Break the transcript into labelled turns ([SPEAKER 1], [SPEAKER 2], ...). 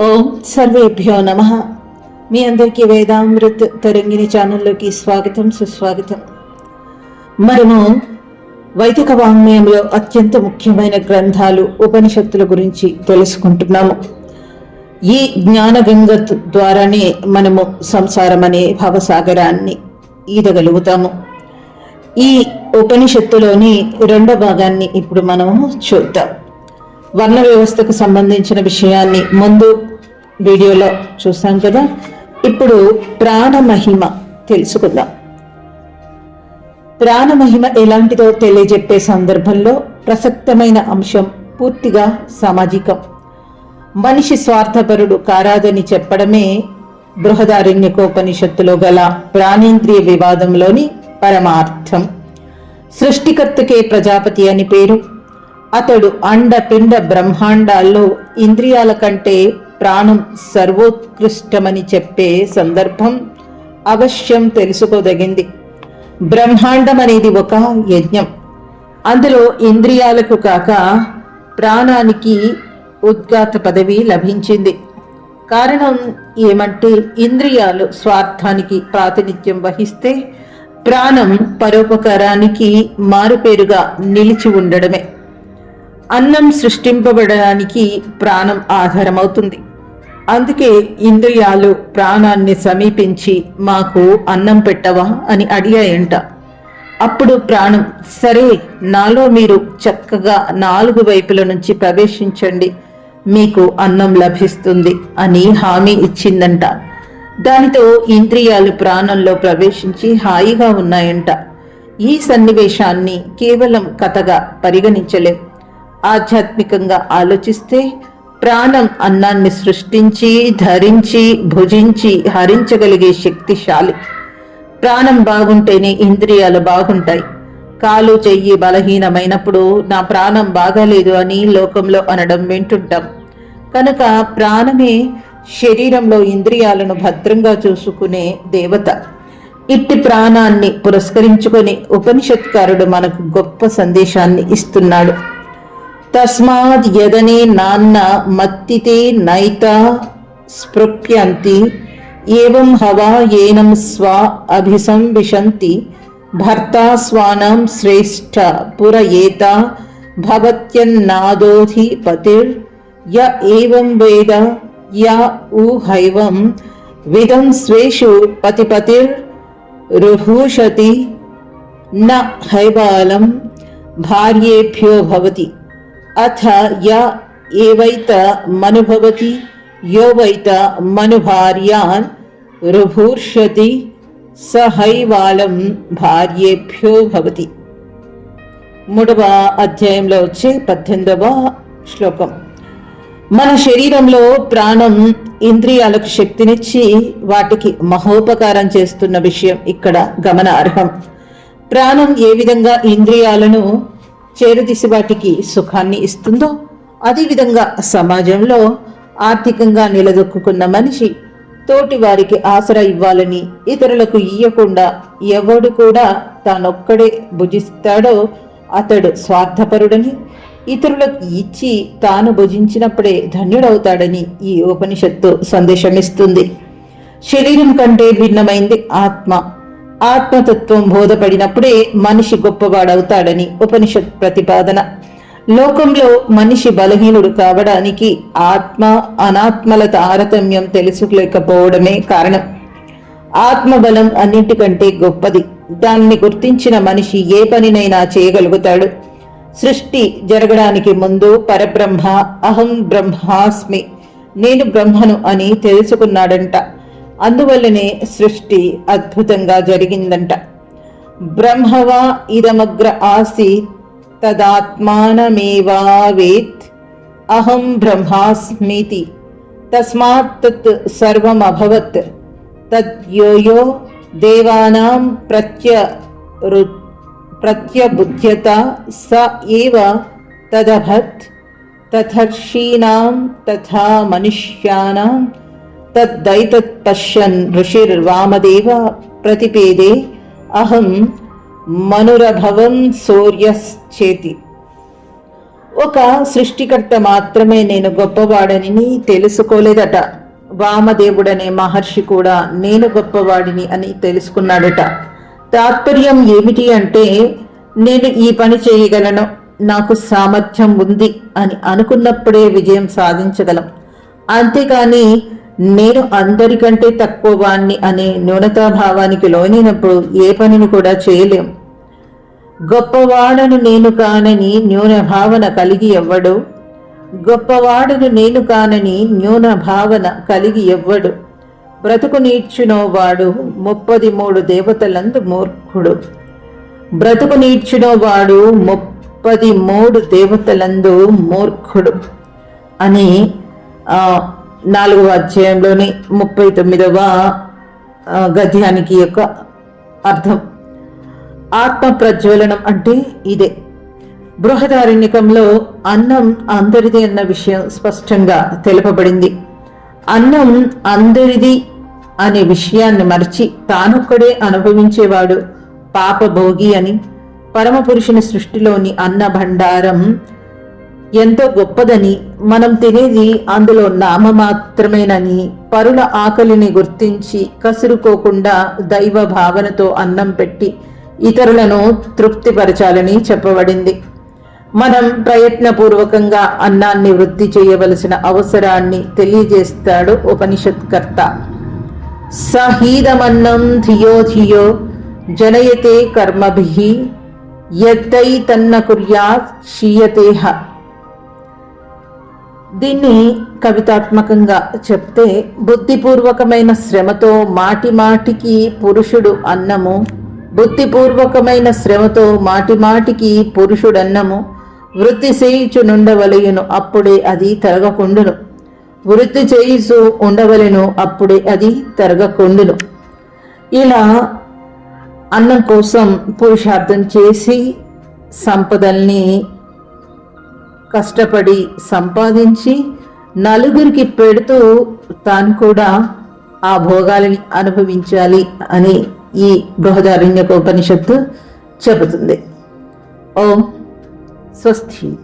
[SPEAKER 1] ఓం సర్వేభ్యో నమ. మీ అందరికీ వేదామృత్ తరంగిణి ఛానల్లోకి స్వాగతం సుస్వాగతం. మనము వైదిక వాంగ్మయంలో అత్యంత ముఖ్యమైన గ్రంథాలు ఉపనిషత్తుల గురించి తెలుసుకుంటున్నాము. ఈ జ్ఞానగంగ ద్వారానే మనము సంసారం అనే భవసాగరాన్ని ఈదగలుగుతాము. ఈ ఉపనిషత్తులోని రెండో భాగాన్ని ఇప్పుడు మనము చూద్దాం. వర్ణ వ్యవస్థకు సంబంధించిన విషయాన్ని ముందు వీడియోలో చూసాం కదా. ఇప్పుడు ప్రాణమహిమ తెలుసుకుందాం. ప్రాణమహిమ ఎలాంటిదో తెలియజెప్పే సందర్భంలో ప్రసక్తమైన అంశం పూర్తిగా సామాజికం. మనిషి స్వార్థపరుడు కారాదని చెప్పడమే బృహదారణ్యకోపనిషత్తులో గల ప్రాణేంద్రియ వివాదంలోని పరమార్థం. సృష్టికర్తకే ప్రజాపతి అని పేరు అతడు అండ పిండ బ్రహ్మాండాల్లో ఇంద్రియాల కంటే ప్రాణం సర్వోత్కృష్టమని చెప్పే సందర్భం అవశ్యం తెలుసుకోదగింది. బ్రహ్మాండం అనేది ఒక యజ్ఞం. అందులో ఇంద్రియాలకు కాక ప్రాణానికి ఉద్గాత పదవి లభించింది. కారణం ఏమంటే ఇంద్రియాలు స్వార్థానికి ప్రాతినిధ్యం వహిస్తే ప్రాణం పరోపకారానికి మారుపేరుగా నిలిచి ఉండడమే. అన్నం సృష్టింపబడడానికి ప్రాణం ఆధారమవుతుంది. అందుకే ఇంద్రియాలు ప్రాణాన్ని సమీపించి మాకు అన్నం పెట్టవా అని అడిగాయంట. అప్పుడు ప్రాణం సరే నాలో మీరు చక్కగా నాలుగు వైపుల నుంచి ప్రవేశించండి మీకు అన్నం లభిస్తుంది అని హామీ ఇచ్చిందంట. దానితో ఇంద్రియాలు ప్రాణంలో ప్రవేశించి హాయిగా ఉన్నాయంట. ఈ సన్నివేశాన్ని కేవలం కథగా పరిగణించలేం. ఆధ్యాత్మికంగా ఆలోచిస్తే ప్రాణం అన్నాన్ని సృష్టించి ధరించి భుజించి హరించగలిగే శక్తిశాలి ప్రాణం బాగుంటేనే ఇంద్రియాలు బాగుంటాయి. కాలు చెయ్యి బలహీనమైనప్పుడు నా ప్రాణం బాగాలేదు అని లోకంలో అనడం వింటుంటాం. కనుక ప్రాణమే శరీరంలో ఇంద్రియాలను భద్రంగా చూసుకునే దేవత. ఇట్టి ప్రాణాన్ని పురస్కరించుకొని ఉపనిషత్కారుడు మనకు గొప్ప సందేశాన్ని ఇస్తున్నాడు. तस्माद् यदने नान्ना मत्तिते नैता स्पृप्यन्ति एवं हवा येनं स्वा अभिसंविशन्ति भर्ता स्वानां श्रेष्ठ पुरयेता भवत्यन्नादोऽधिपतिर्य एवं वेद या ऊहैवं विदं स्वेषु पतिपतिर्रुभूषति न हैबालं भार्येभ्यो भवति। అథ య ఏవైత మనుభవతి యోవైత మనుభార్యాన్ రుభూర్షతి సహైవాలం భార్యేభ్యో భవతి. మూడవ అధ్యాయంలో వచ్చే పద్దెనిమిదవ శ్లోకం. మన శరీరంలో ప్రాణం ఇంద్రియాలకు శక్తినిచ్చి వాటికి మహోపకారం చేస్తున్న విషయం ఇక్కడ గమనార్హం. ప్రాణం ఏ విధంగా ఇంద్రియాలను చేరుదీసి వాటికి సుఖాన్ని ఇస్తుందో? అదేవిధంగా సమాజంలో ఆర్థికంగా నిలదొక్కున్న మనిషి తోటి వారికి ఆసరా ఇవ్వాలని ఇతరులకు ఇయ్యకుండా ఎవడు కూడా తానొక్కడే భుజిస్తాడో అతడు స్వార్థపరుడని ఇతరులకు ఇచ్చి తాను భుజించినప్పుడే ధన్యుడవుతాడని ఈ ఉపనిషత్తు సందేశమిస్తుంది. శరీరం కంటే భిన్నమైంది ఆత్మ. ఆత్మతత్వం బోధపడినప్పుడే మనిషి గొప్పవాడవుతాడని ఉపనిషత్ ప్రతిపాదన. లోకంలో మనిషి బలహీనుడు కావడానికి ఆత్మ అనాత్మల తారతమ్యం తెలుసుకోలేకపోవడమే కారణం. ఆత్మబలం అన్నింటికంటే గొప్పది. దాన్ని గుర్తించిన మనిషి ఏ పనినైనా చేయగలుగుతాడు. సృష్టి జరగడానికి ముందు పరబ్రహ్మ అహం బ్రహ్మాస్మి. నేను బ్రహ్మను అని తెలుసుకున్నాడంట. అందువల్లనే సృష్టి అద్భుతంగా జరిగిందంట. బ్రహ్మవా ఇదమగ్ర ఆసి తదాత్మానమేవావేత్ అహం బ్రహ్మాస్మితి తస్మాత్ తత్ సర్వమభవత్ తద్యోయో దేవానాం ప్రత్య ప్రత్యబుధ్యత స ఏవ తదభత్ తథర్షీణాం తథా మనుష్యానాం తద్దైతత్ పశ్యన్ ఋషిర్వామదేవ ప్రతిపేదే అహం మనురభవం సూర్యశ్చేతి ఒక సృష్టికర్త మాత్రమే నేను గొప్పవాడని తెలుసుకోలేదట. వామదేవుడనే మహర్షి కూడా నేను గొప్పవాడిని అని తెలుసుకున్నాడట. తాత్పర్యం ఏమిటి అంటే నేను ఈ పని చేయగలను నాకు సామర్థ్యం ఉంది అని అనుకున్నప్పుడే విజయం సాధించగలం. అంతేకాని నేను అందరికంటే తక్కువ వాణ్ణి అనే న్యూనతాభావానికి లోనైనప్పుడు ఏ పనిని కూడా చేయలేం. గొప్పవాడను నేను కానని న్యూన భావన కలిగి ఎవ్వడు. గొప్పవాడను నేను కానని న్యూన భావన కలిగి ఎవ్వడు. బ్రతుకు నీడ్చునోవాడు ముప్పది మూడు దేవతలందు మూర్ఖుడు. బ్రతుకు నీడ్చునోవాడు ముప్పది మూడు దేవతలందు మూర్ఖుడు. అని నాలుగవ అధ్యాయంలోని ముప్పై తొమ్మిదవ గద్యానికి యొక్క అర్థం. ఆత్మ ప్రజ్వలనం అంటే ఇదే. బృహదారణ్యకంలో అన్నం అందరిది అన్న విషయం స్పష్టంగా తెలుపబడింది. అన్నం అందరిది అనే విషయాన్ని మర్చి తానొక్కడే అనుభవించేవాడు పాపభోగి అని పరమపురుషుని సృష్టిలోని అన్న భండారం ఎంతో గొప్పదని మనం తినేది అందులో నామ మాత్రమేనని పరుల ఆకలిని గుర్తించి కసురుకోకుండా దైవ భావనతో అన్నం పెట్టి ఇతరులను తృప్తిపరచాలని చెప్పబడింది. మనం ప్రయత్నపూర్వకంగా అన్నాన్ని వృద్ధి చేయవలసిన అవసరాన్ని తెలియజేస్తాడు ఉపనిషత్కర్త. సహీదమన్నం ధియో ధియో జనయతే కర్మభి యద్దై తన్న కుర్యాత్ హ దీన్ని కవితాత్మకంగా చెప్తే బుద్ధిపూర్వకమైన శ్రమతో మాటి మాటికి పురుషుడు అన్నము బుద్ధిపూర్వకమైన శ్రమతో మాటి మాటికి పురుషుడన్నము వృత్తి చేయుచు నుండవలయును అప్పుడే అది తరగకుండును. వృత్తి చేయుచు ఉండవలెను అప్పుడే అది తరగకుండును. ఇలా అన్నం కోసం పురుషార్థం చేసి సంపదల్ని కష్టపడి సంపాదించి నలుగురికి పెడుతూ తాను కూడా ఆ భోగాలని అనుభవించాలి అని ఈ బృహదారణ్యక ఉపనిషత్తు చెబుతుంది. ఓం స్వస్తి.